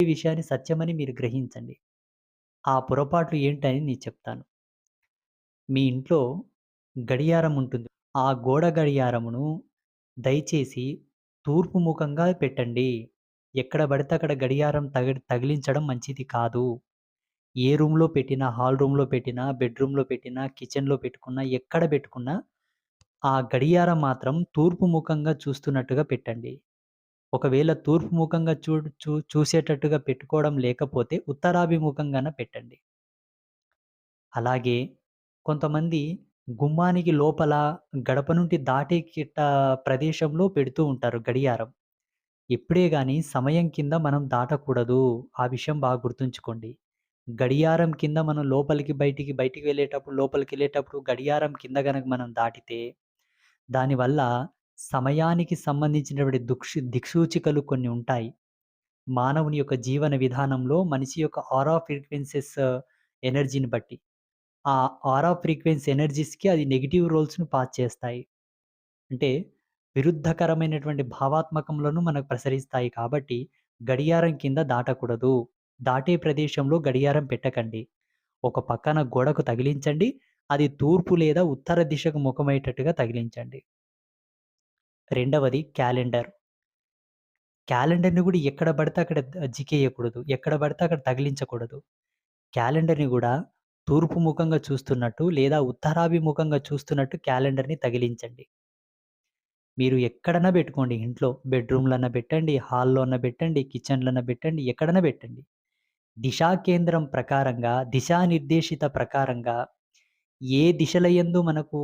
ఈ విషయాన్ని సత్యమని మీరు గ్రహించండి. ఆ పొరపాట్లు ఏంటని నేను చెప్తాను. మీ ఇంట్లో గడియారం ఉంటుంది. ఆ గోడ గడియారమును దయచేసి తూర్పు ముఖంగా పెట్టండి. ఎక్కడ పడితే అక్కడ గడియారం తగ తగిలించడం మంచిది కాదు. ఏ రూమ్‌లో పెట్టినా, హాల్ రూమ్‌లో పెట్టినా, బెడ్‌రూమ్‌లో పెట్టినా, కిచెన్‌లో పెట్టుకున్నా, ఎక్కడ పెట్టుకున్నా ఆ గడియారం మాత్రం తూర్పు ముఖంగా చూస్తున్నట్టుగా పెట్టండి. ఒకవేళ తూర్పు ముఖంగా చూ చూ చూసేటట్టుగా పెట్టుకోవడం లేకపోతే ఉత్తరాభిముఖంగాన పెట్టండి. అలాగే కొంతమంది గుమ్మానికి లోపల గడప నుండి దాటే కిట్ట ప్రదేశంలో పెడుతూ ఉంటారు గడియారం. ఎప్పుడే కానీ సమయం కింద మనం దాటకూడదు. ఆ విషయం బాగా గుర్తుంచుకోండి. గడియారం కింద మనం లోపలికి, బయటికి, బయటికి వెళ్ళేటప్పుడు, లోపలికి వెళ్ళేటప్పుడు గడియారం కింద కనుక మనం దాటితే, దానివల్ల సమయానికి సంబంధించినటువంటి దుక్షి దిక్సూచికలు కొన్ని ఉంటాయి. మానవుని యొక్క జీవన విధానంలో మనిషి యొక్క ఆరా ఫ్రీక్వెన్సీస్ ఎనర్జీని బట్టి. ఆ ఆరా ఫ్రీక్వెన్సీ ఎనర్జీస్‌కి అది నెగిటివ్ రోల్స్ను పాస్ చేస్తాయి. అంటే విరుద్ధకరమైనటువంటి భావాత్మకములను మనకు ప్రసరిస్తాయి కాబట్టి, గడియారం కింద దాటకూడదు. దాటే ప్రదేశంలో గడియారం పెట్టకండి. ఒక పక్కన గోడకు తగిలించండి. అది తూర్పు లేదా ఉత్తర దిశకు ముఖమయ్యేటట్టుగా తగిలించండి. రెండవది క్యాలెండర్. క్యాలెండర్‌ని కూడా ఎక్కడ పడితే అక్కడ జికేయకూడదు. ఎక్కడ పడితే అక్కడ తగిలించకూడదు. క్యాలెండర్‌ని కూడా తూర్పు ముఖంగా చూస్తున్నట్టు లేదా ఉత్తరాభిముఖంగా చూస్తున్నట్టు క్యాలెండర్‌ని తగిలించండి. మీరు ఎక్కడన్నా పెట్టుకోండి ఇంట్లో. బెడ్‌రూమ్‌లో పెట్టండి, హాల్‌లో అన్నా పెట్టండి, కిచెన్‌లో పెట్టండి, ఎక్కడన్నా పెట్టండి. దిశా కేంద్రం ప్రకారంగా, దిశానిర్దేశిత ప్రకారంగా ఏ దిశలయందు మనకు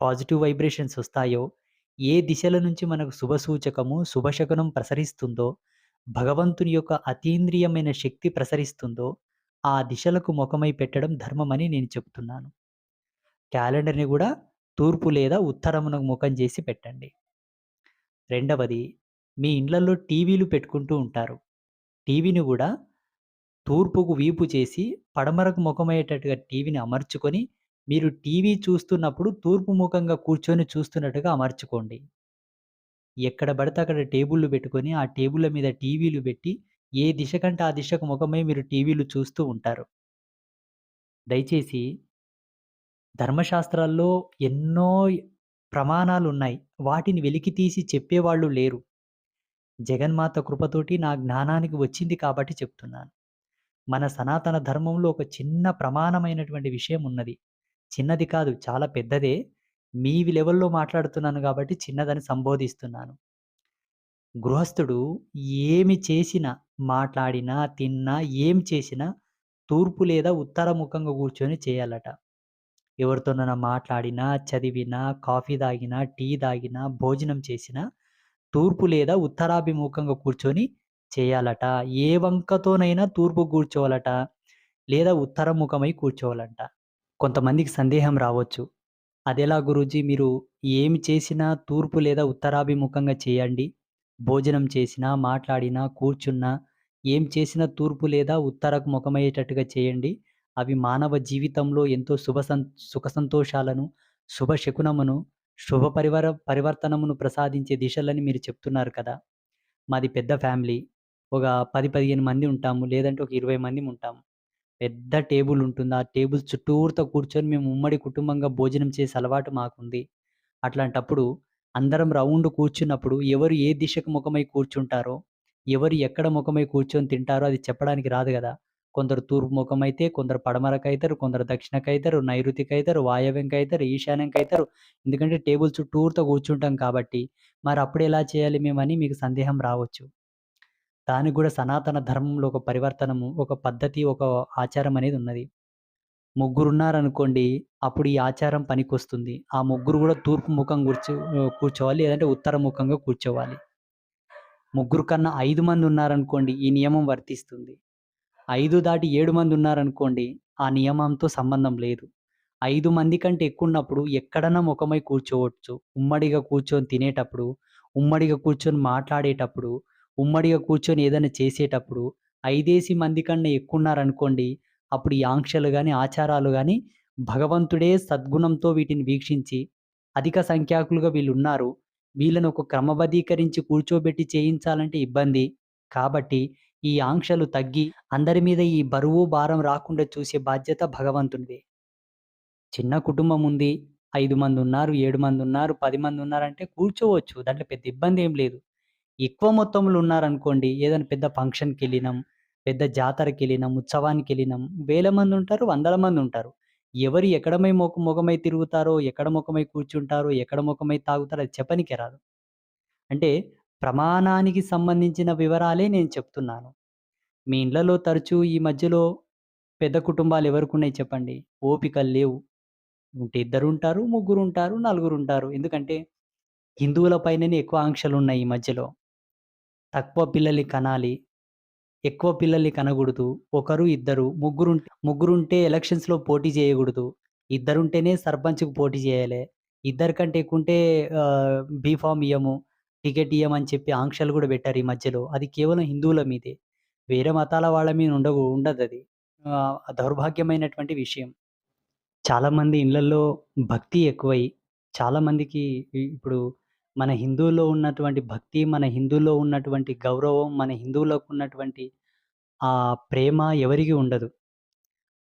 పాజిటివ్ వైబ్రేషన్స్ వస్తాయో, ఏ దిశల నుంచి మనకు శుభ సూచకము, శుభశకునం ప్రసరిస్తుందో, భగవంతుని యొక్క అతీంద్రియమైన శక్తి ప్రసరిస్తుందో, ఆ దిశలకు ముఖమై పెట్టడం ధర్మమని నేను చెప్తున్నాను. క్యాలెండర్‌ని కూడా తూర్పు లేదా ఉత్తరమునకు ముఖం చేసి పెట్టండి. రెండవది మీ ఇండ్లలో టీవీలు పెట్టుకుంటూ ఉంటారు. టీవీని కూడా తూర్పుకు వీపు చేసి, పడమరకు ముఖమయ్యేటట్టుగా టీవీని అమర్చుకొని, మీరు టీవీ చూస్తున్నప్పుడు తూర్పు ముఖంగా కూర్చొని చూస్తున్నట్టుగా అమర్చుకోండి. ఎక్కడ పడితే అక్కడ టేబుల్‌లు పెట్టుకొని, ఆ టేబుల్ల మీద టీవీలు పెట్టి, ఏ దిశ కంటే ఆ దిశకు ముఖమై మీరు టీవీలు చూస్తూ ఉంటారు. దయచేసి ధర్మశాస్త్రాల్లో ఎన్నో ప్రమాణాలున్నాయి. వాటిని వెలికి తీసి చెప్పేవాళ్ళు లేరు. జగన్మాత కృపతోటి నా జ్ఞానానికి వచ్చింది కాబట్టి చెప్తున్నాను. మన సనాతన ధర్మంలో ఒక చిన్న ప్రమాణమైనటువంటి విషయం ఉన్నది. చిన్నది కాదు చాలా పెద్దదే. మీ లెవెల్‌లో మాట్లాడుతున్నాను కాబట్టి చిన్నదని సంబోధిస్తున్నాను. గృహస్థుడు ఏమి చేసినా, మాట్లాడినా, తిన్నా, ఏం చేసినా తూర్పు లేదా ఉత్తరముఖంగా కూర్చొని చేయాలట. ఎవరితోనైనా మాట్లాడినా, చదివినా, కాఫీ తాగినా, టీ తాగినా, భోజనం చేసినా తూర్పు లేదా ఉత్తరాభిముఖంగా కూర్చొని చేయాలట. ఏ వంకతోనైనా తూర్పు కూర్చోవాలట. లేదా ఉత్తరముఖమై కూర్చోవాలంట. కొంతమందికి సందేహం రావచ్చు. అదెలా గురూజీ మీరు ఏమి చేసినా తూర్పు లేదా ఉత్తరాభిముఖంగా చేయండి. భోజనం చేసినా, మాట్లాడినా, కూర్చున్నా, ఏం చేసినా తూర్పు లేదా ఉత్తరకు ముఖమయ్యేటట్టుగా చేయండి. అవి మానవ జీవితంలో ఎంతో శుభ సం సుఖ సంతోషాలను, శుభ శకునమును, శుభ పరివర పరివర్తనమును ప్రసాదించే దిశలని మీరు చెప్తున్నారు కదా! మాది పెద్ద ఫ్యామిలీ. ఒక 10, 15 మంది ఉంటాము. లేదంటే ఒక ఇరవై మంది ఉంటాము. పెద్ద టేబుల్ ఉంటుంది. ఆ టేబుల్ చుట్టూరుతో కూర్చొని మేము ఉమ్మడి కుటుంబంగా భోజనం చేసే అలవాటు మాకుంది. అట్లాంటప్పుడు అందరం రౌండ్ కూర్చున్నప్పుడు ఎవరు ఏ దిశకు ముఖమై కూర్చుంటారో, ఎవరు ఎక్కడ ముఖమై కూర్చొని తింటారో అది చెప్పడానికి రాదు కదా కొందరు తూర్పు ముఖమైతే, కొందరు పడమరకైతారు, కొందరు దక్షిణకైతారు, నైరుతికైతారు, వాయవ్యంకైతారు, ఈశాన్యంకైతారు. ఎందుకంటే టేబుల్ చుట్టూరుతో కూర్చుంటాం కాబట్టి. మరి అప్పుడు ఎలా చేయాలి మేమని మీకు సందేహం రావచ్చు. దానికి కూడా సనాతన ధర్మంలో ఒక పరివర్తనము, ఒక పద్ధతి, ఒక ఆచారం అనేది ఉన్నది. ముగ్గురున్నారనుకోండి, అప్పుడు ఈ ఆచారం పనికొస్తుంది. ఆ ముగ్గురు కూడా తూర్పు ముఖం కూర్చో కూర్చోవాలి. లేదంటే ఉత్తర ముఖంగా కూర్చోవాలి. ముగ్గురు కన్నా ఐదు మంది ఉన్నారనుకోండి, ఈ నియమం వర్తిస్తుంది. ఐదు దాటి ఏడు మంది ఉన్నారనుకోండి, ఆ నియమంతో సంబంధం లేదు. ఐదు మంది కంటే ఎక్కువ ఉన్నప్పుడు ఎక్కడన్నా ముఖమై కూర్చోవచ్చు. ఉమ్మడిగా కూర్చొని తినేటప్పుడు, ఉమ్మడిగా కూర్చొని మాట్లాడేటప్పుడు, ఉమ్మడిగా కూర్చొని ఏదైనా చేసేటప్పుడు, ఐదేసి మంది కన్నా ఎక్కువ ఉన్నారనుకోండి అప్పుడు ఈ ఆంక్షలు కానీ ఆచారాలు కానీ భగవంతుడే సద్గుణంతో వీటిని వీక్షించి, అధిక సంఖ్యాకులుగా వీళ్ళు ఉన్నారు వీళ్ళను ఒక క్రమబద్ధీకరించి కూర్చోబెట్టి చేయించాలంటే ఇబ్బంది. కాబట్టి ఈ ఆంక్షలు తగ్గి అందరి మీద ఈ బరువు, భారం రాకుండా చూసే బాధ్యత భగవంతునిదే. చిన్న కుటుంబం ఉంది. ఐదు మంది ఉన్నారు ఏడు మంది ఉన్నారు పది మంది ఉన్నారంటే కూర్చోవచ్చు. దాంట్లో పెద్ద ఇబ్బంది ఏం లేదు. ఎక్కువ మొత్తంలో ఉన్నారనుకోండి, ఏదైనా పెద్ద ఫంక్షన్కి వెళ్ళినాం పెద్ద జాతరకి వెళ్ళినాం ఉత్సవానికి వెళ్ళినాం వేల మంది ఉంటారు వందల మంది ఉంటారు ఎవరు ఎక్కడమై మొక ముఖమై తిరుగుతారో, ఎక్కడ మొఖమై కూర్చుంటారో, ఎక్కడ ముఖమై తాగుతారో అది చెప్పనికి రాదు. అంటే ప్రమాణానికి సంబంధించిన వివరాలే నేను చెప్తున్నాను. మీ ఇళ్ళలో తరచూ ఈ మధ్యలో పెద్ద కుటుంబాలు ఎవరికున్నాయి చెప్పండి? ఓపికలు లేవు. ఉంటే ఇద్దరు ఉంటారు ముగ్గురు ఉంటారు నలుగురు ఉంటారు ఎందుకంటే హిందువుల పైననే ఎక్కువ ఆంక్షలు ఉన్నాయి ఈ మధ్యలో. తక్కువ పిల్లల్ని కనాలి. ఎక్కువ పిల్లల్ని కనకూడదు ఒకరు, ఇద్దరు, ముగ్గురుంటే ముగ్గురుంటే ఎలక్షన్స్‌లో పోటీ చేయకూడదు ఇద్దరుంటేనే సర్పంచ్‌కి పోటీ చేయాలే. ఇద్దరికంటే కంటే ఎక్కువుంటే బీఫామ్ ఇయ్యము, టికెట్ ఇయ్యమని చెప్పి ఆంక్షలు కూడా పెట్టారు ఈ మధ్యలో. అది కేవలం హిందువుల మీదే. వేరే మతాల వాళ్ళ మీద ఉండగు ఉండదు అది దౌర్భాగ్యమైనటువంటి విషయం. చాలామంది ఇళ్ళల్లో భక్తి ఎక్కువై, చాలామందికి ఇప్పుడు మన హిందువుల్లో ఉన్నటువంటి భక్తి, మన హిందువులో ఉన్నటువంటి గౌరవం, మన హిందువులకు ఉన్నటువంటి ఆ ప్రేమ ఎవరికి ఉండదు.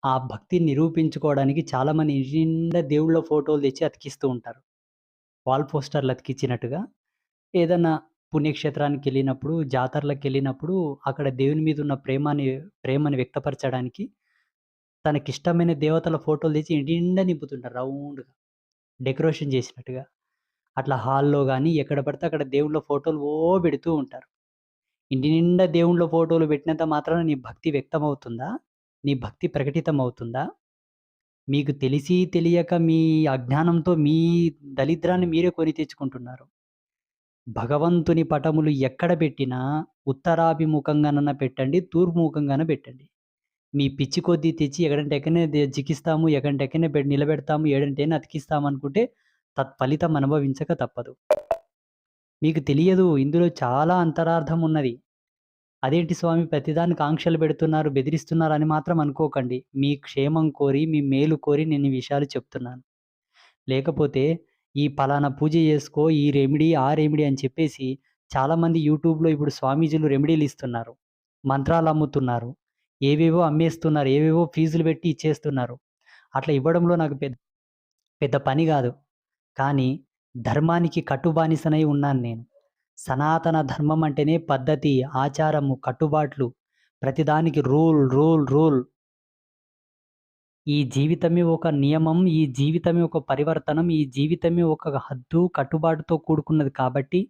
ఆ భక్తిని నిరూపించుకోవడానికి చాలామంది నిండా దేవుళ్ళ ఫోటోలు తెచ్చి అతికిస్తూ ఉంటారు. వాల్ పోస్టర్‌లు అతికిచ్చినట్టుగా. ఏదన్నా జాతరలకు వెళ్ళినప్పుడు అక్కడ దేవుని మీద ఉన్న ప్రేమని ప్రేమని వ్యక్తపరచడానికి తనకిష్టమైన దేవతల ఫోటోలు తెచ్చి ఇంటి నిండా నింపుతుంటారు రౌండ్‌గా. డెకరేషన్ చేసినట్టుగా. అట్లా హాల్‌లో కానీ ఎక్కడ పడితే అక్కడ దేవుళ్ళ ఫోటోలు ఓ పెడుతూ ఉంటారు. ఇంటి నిండా దేవుళ్ళ ఫోటోలు పెట్టినంత మాత్రాన నీ భక్తి వ్యక్తమవుతుందా? నీ భక్తి ప్రకటితమవుతుందా? మీకు తెలిసి తెలియక మీ అజ్ఞానంతో మీ దరిద్రాన్ని మీరే కొని తెచ్చుకుంటున్నారు. భగవంతుని పటములు ఎక్కడ పెట్టినా ఉత్తరాభిముఖంగానన్నా పెట్టండి, తూర్పు ముఖంగాన పెట్టండి. మీ పిచ్చి కొద్దీ తెచ్చి ఎక్కడంటే ఎక్కడనే జికిస్తాము, ఎక్కడంటే ఎక్కడనే నిలబెడతాము, ఏడంటేనే అతికిస్తామనుకుంటే తత్ఫలితం అనుభవించక తప్పదు. మీకు తెలియదు ఇందులో చాలా అంతరార్థం ఉన్నది. అదేంటి స్వామి ప్రతిదానికి ఆంక్షలు పెడుతున్నారు, బెదిరిస్తున్నారు అని మాత్రం అనుకోకండి. మీ క్షేమం కోరి, మీ మేలు కోరి నేను ఈ విషయాలు చెప్తున్నాను. లేకపోతే ఈ పలానా పూజ చేసుకో, ఈ రెమెడీ, ఆ రెమెడీ అని చెప్పేసి చాలామంది యూట్యూబ్‌లో ఇప్పుడు స్వామీజీలు రెమెడీలు ఇస్తున్నారు. మంత్రాలు అమ్ముతున్నారు. ఏవేవో అమ్మేస్తున్నారు. ఏవేవో ఫీజులు పెట్టి ఇచ్చేస్తున్నారు. అట్లా ఇవ్వడంలో నాకు పెద్ద పెద్ద పని కాదు కానీ ధర్మానికి కట్టుబానిసనై ఉన్నాను నేను. సనాతన ధర్మం అంటేనే పద్ధతి, ఆచారము, కట్టుబాట్లు. ప్రతిదానికి రూల్, రూల్, రూల్. ఈ జీవితమే ఒక నియమం, ఈ జీవితమే ఒక పరివర్తనం, ఈ జీవితమే ఒక హద్దు, కట్టుబాటుతో కూడుకున్నది కాబట్టి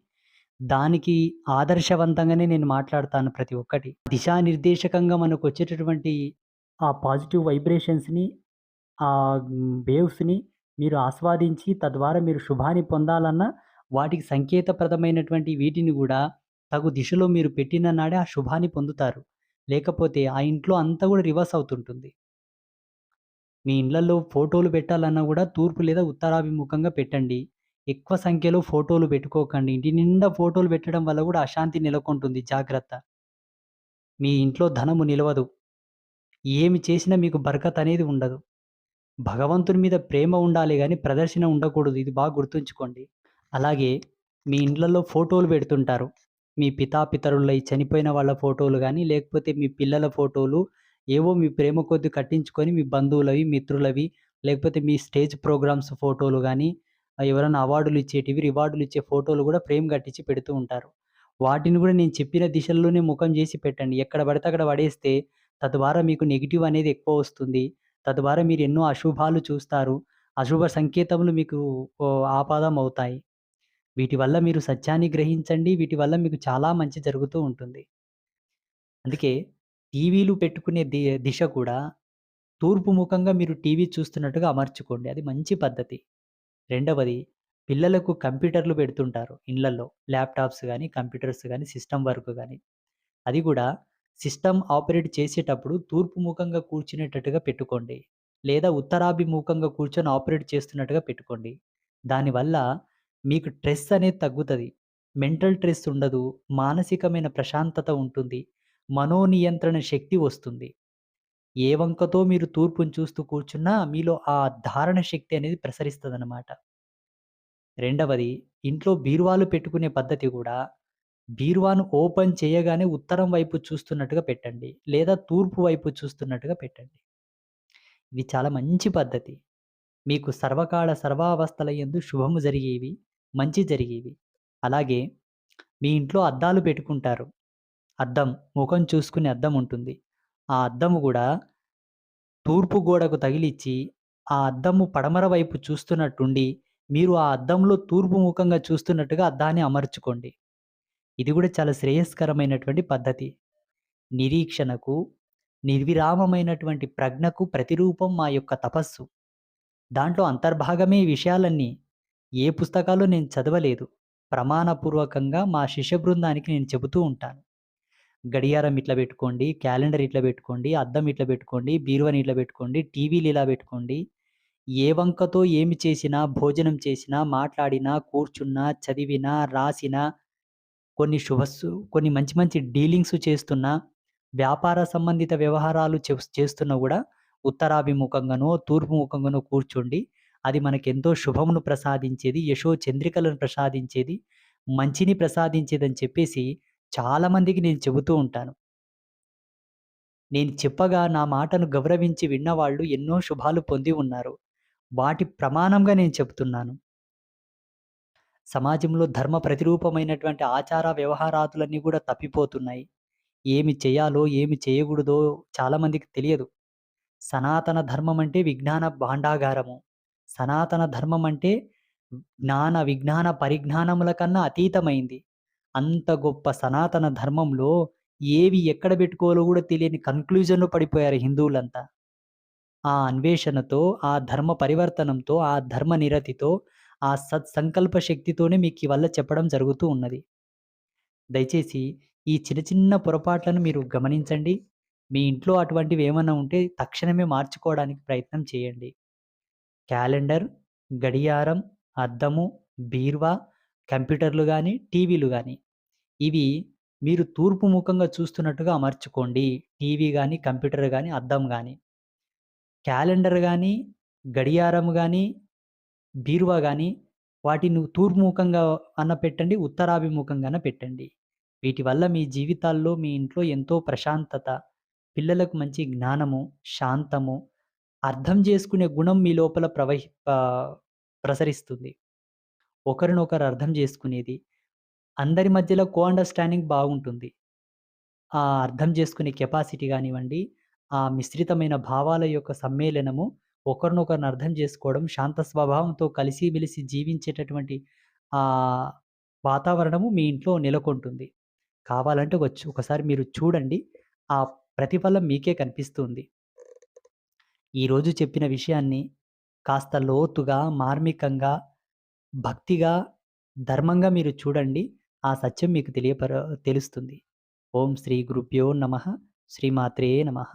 దానికి ఆదర్శవంతంగానే నేను మాట్లాడతాను ప్రతి ఒక్కటి. దిశానిర్దేశకంగా మనకొచ్చేటటువంటి ఆ పాజిటివ్ వైబ్రేషన్స్‌ని, ఆ వేవ్స్‌ని మీరు ఆస్వాదించి తద్వారా మీరు శుభాన్ని పొందాలన్నా వాటికి సంకేతప్రదమైనటువంటి వీటిని కూడా తగు దిశలో మీరు పెట్టిన నాడే ఆ శుభాన్ని పొందుతారు. లేకపోతే ఆ ఇంట్లో అంతా కూడా రివర్స్ అవుతుంటుంది. మీ ఇళ్ళలో ఫోటోలు పెట్టాలన్నా కూడా తూర్పు లేదా ఉత్తరాభిముఖంగా పెట్టండి. ఎక్కువ సంఖ్యలో ఫోటోలు పెట్టుకోకండి. ఇంటి నిండా ఫోటోలు పెట్టడం వల్ల కూడా అశాంతి నెలకొంటుంది జాగ్రత్త. మీ ఇంట్లో ధనము నిలవదు. ఏమి చేసినా మీకు బరకత్ అనేది ఉండదు. భగవంతుని మీద ప్రేమ ఉండాలి కానీ ప్రదర్శన ఉండకూడదు. ఇది బాగా గుర్తుంచుకోండి. అలాగే మీ ఇండ్లలో ఫోటోలు పెడుతుంటారు. మీ పితాపితరుల చనిపోయిన వాళ్ళ ఫోటోలు కానీ లేకపోతే మీ పిల్లల ఫోటోలు ఏవో మీ ప్రేమ కొద్ది కట్టించుకొని మీ బంధువులవి, మిత్రులవి లేకపోతే మీ స్టేజ్ ప్రోగ్రామ్స్ ఫోటోలు కానీ ఎవరైనా అవార్డులు ఇచ్చేటివి, రివార్డులు ఇచ్చే ఫోటోలు కూడా ఫ్రేమ్ కట్టించి పెడుతూ ఉంటారు. వాటిని కూడా నేను చెప్పిన దిశల్లోనే ముఖం చేసి పెట్టండి. ఎక్కడ పడితే అక్కడ పడేస్తే తద్వారా మీకు నెగిటివ్ అనేది ఎక్కువ వస్తుంది. తద్వారా మీరు ఎన్నో అశుభాలు చూస్తారు. అశుభ సంకేతములు మీకు ఆపాదం అవుతాయి. వీటి వల్ల మీరు సత్యాన్ని గ్రహించండి. వీటి వల్ల మీకు చాలా మంచి జరుగుతూ ఉంటుంది. అందుకే టీవీలు పెట్టుకునే ది దిశ కూడా తూర్పు ముఖంగా మీరు టీవీ చూస్తున్నట్టుగా అమర్చుకోండి. అది మంచి పద్ధతి. రెండవది పిల్లలకు కంప్యూటర్లు పెడుతుంటారు ఇళ్ళలో ల్యాప్‌టాప్స్ కానీ కంప్యూటర్స్ కానీ సిస్టమ్ వర్క్ కానీ అది కూడా సిస్టమ్ ఆపరేట్ చేసేటప్పుడు తూర్పు ముఖంగా కూర్చునేటట్టుగా పెట్టుకోండి. లేదా ఉత్తరాభిముఖంగా కూర్చొని ఆపరేట్ చేస్తున్నట్టుగా పెట్టుకోండి. దానివల్ల మీకు స్ట్రెస్ అనేది తగ్గుతుంది మెంటల్ స్ట్రెస్ ఉండదు. మానసికమైన ప్రశాంతత ఉంటుంది. మనోనియంత్రణ శక్తి వస్తుంది. ఏ వంకతో మీరు తూర్పును చూస్తూ కూర్చున్నా మీలో ఆ ధారణ శక్తి అనేది ప్రసరిస్తదనమాట. రెండవది ఇంట్లో బీరువాలు పెట్టుకునే పద్ధతి కూడా బీరువాను ఓపెన్ చేయగానే ఉత్తరం వైపు చూస్తున్నట్టుగా పెట్టండి. లేదా తూర్పు వైపు చూస్తున్నట్టుగా పెట్టండి. ఇది చాలా మంచి పద్ధతి. మీకు సర్వకాల సర్వావస్థల ఎందు శుభము జరిగేవి, మంచి జరిగేవి. అలాగే మీ ఇంట్లో అద్దాలు పెట్టుకుంటారు. అద్దం, ముఖం చూసుకునే అద్దం ఉంటుంది. ఆ అద్దము కూడా తూర్పు గోడకు తగిలిచ్చి, ఆ అద్దము పడమర వైపు చూస్తున్నట్టుండి, మీరు ఆ అద్దంలో తూర్పు ముఖంగా చూస్తున్నట్టుగా అద్దాన్ని అమర్చుకోండి. ఇది కూడా చాలా శ్రేయస్కరమైనటువంటి పద్ధతి. నిరీక్షణకు, నిర్విరామమైనటువంటి ప్రజ్ఞకు ప్రతిరూపం మా యొక్క తపస్సు. దాంట్లో అంతర్భాగమే విషయాలన్నీ. ఏ పుస్తకాలు నేను చదవలేదు. ప్రమాణపూర్వకంగా మా శిష్య బృందానికి నేను చెబుతూ ఉంటాను. గడియారం ఇట్లా పెట్టుకోండి, క్యాలెండర్ ఇట్లా పెట్టుకోండి, అద్దం ఇట్లా పెట్టుకోండి, బీరువాని ఇట్లా పెట్టుకోండి, టీవీలు ఇలా పెట్టుకోండి. ఏ వంకతో ఏమి చేసినా, భోజనం చేసినా, మాట్లాడినా, కూర్చున్నా, చదివినా, రాసినా, కొన్ని శుభస్సు కొన్ని మంచి మంచి డీలింగ్స్ చేస్తున్నా, వ్యాపార సంబంధిత వ్యవహారాలు చేస్తున్నా కూడా ఉత్తరాభిముఖంగానో, తూర్పు ముఖంగానో కూర్చోండి. అది మనకెంతో శుభమును ప్రసాదించేది, యశో చంద్రికలను ప్రసాదించేది, మంచిని ప్రసాదించేదని చెప్పేసి చాలామందికి నేను చెబుతూ ఉంటాను. నేను చెప్పగా నా మాటను గౌరవించి విన్నవాళ్ళు ఎన్నో శుభాలు పొంది ఉన్నారు. వాటి ప్రమాణంగా నేను చెప్తున్నాను. సమాజంలో ధర్మ ప్రతిరూపమైనటువంటి ఆచార వ్యవహారాదులన్నీ కూడా తప్పిపోతున్నాయి. ఏమి చేయాలో, ఏమి చేయకూడదో చాలామందికి తెలియదు. సనాతన ధర్మం అంటే విజ్ఞాన భాండాగారము. సనాతన ధర్మం అంటే జ్ఞాన, విజ్ఞాన పరిజ్ఞానముల కన్నా అతీతమైంది. అంత గొప్ప సనాతన ధర్మంలో ఏవి ఎక్కడ పెట్టుకోవాలో కూడా తెలియని కన్‌క్లూజన్‌లో పడిపోయారు హిందువులంతా. ఆ అన్వేషణతో, ఆ ధర్మ పరివర్తనంతో, ఆ ధర్మ నిరతితో, ఆ సత్సంకల్ప శక్తితోనే మీకు ఇవల్ల చెప్పడం జరుగుతూ ఉన్నది. దయచేసి ఈ చిన్న చిన్న పొరపాట్లను మీరు గమనించండి. మీ ఇంట్లో అటువంటివి ఏమైనా ఉంటే తక్షణమే మార్చుకోవడానికి ప్రయత్నం చేయండి. క్యాలెండర్, గడియారం, అద్దము, బీర్వా కంప్యూటర్లు కానీ టీవీలు కానీ ఇవి మీరు తూర్పు ముఖంగా చూస్తున్నట్టుగా అమర్చుకోండి. టీవీ కానీ కంప్యూటర్ కానీ అద్దం కానీ క్యాలెండర్ కానీ గడియారం కానీ బీరువా కానీ వాటిని తూర్ముఖంగా అన్న పెట్టండి, ఉత్తరాభిముఖంగాన పెట్టండి. వీటి వల్ల మీ జీవితాల్లో, మీ ఇంట్లో ఎంతో ప్రశాంతత, పిల్లలకు మంచి జ్ఞానము, శాంతము, అర్థం చేసుకునే గుణం మీ లోపల ప్రవహి ప్రసరిస్తుంది. ఒకరినొకరు అర్థం చేసుకునేది. అందరి మధ్యలో కో అండర్‌స్టాండింగ్ బాగుంటుంది. ఆ అర్థం చేసుకునే కెపాసిటీ కానివ్వండి ఆ మిశ్రితమైన భావాల యొక్క సమ్మేళనము, ఒకరినొకరిని అర్థం చేసుకోవడం, శాంత స్వభావంతో కలిసిమెలిసి జీవించేటటువంటి ఆ వాతావరణము మీ ఇంట్లో నెలకొంటుంది. కావాలంటే వచ్చి ఒకసారి మీరు చూడండి. ఆ ప్రతిఫలం మీకే కనిపిస్తుంది. ఈరోజు చెప్పిన విషయాన్ని కాస్త లోతుగా, మార్మికంగా, భక్తిగా, ధర్మంగా మీరు చూడండి. ఆ సత్యం మీకు తెలియపర తెలుస్తుంది. ఓం శ్రీ గురుభ్యో నమః! శ్రీమాత్రే నమః!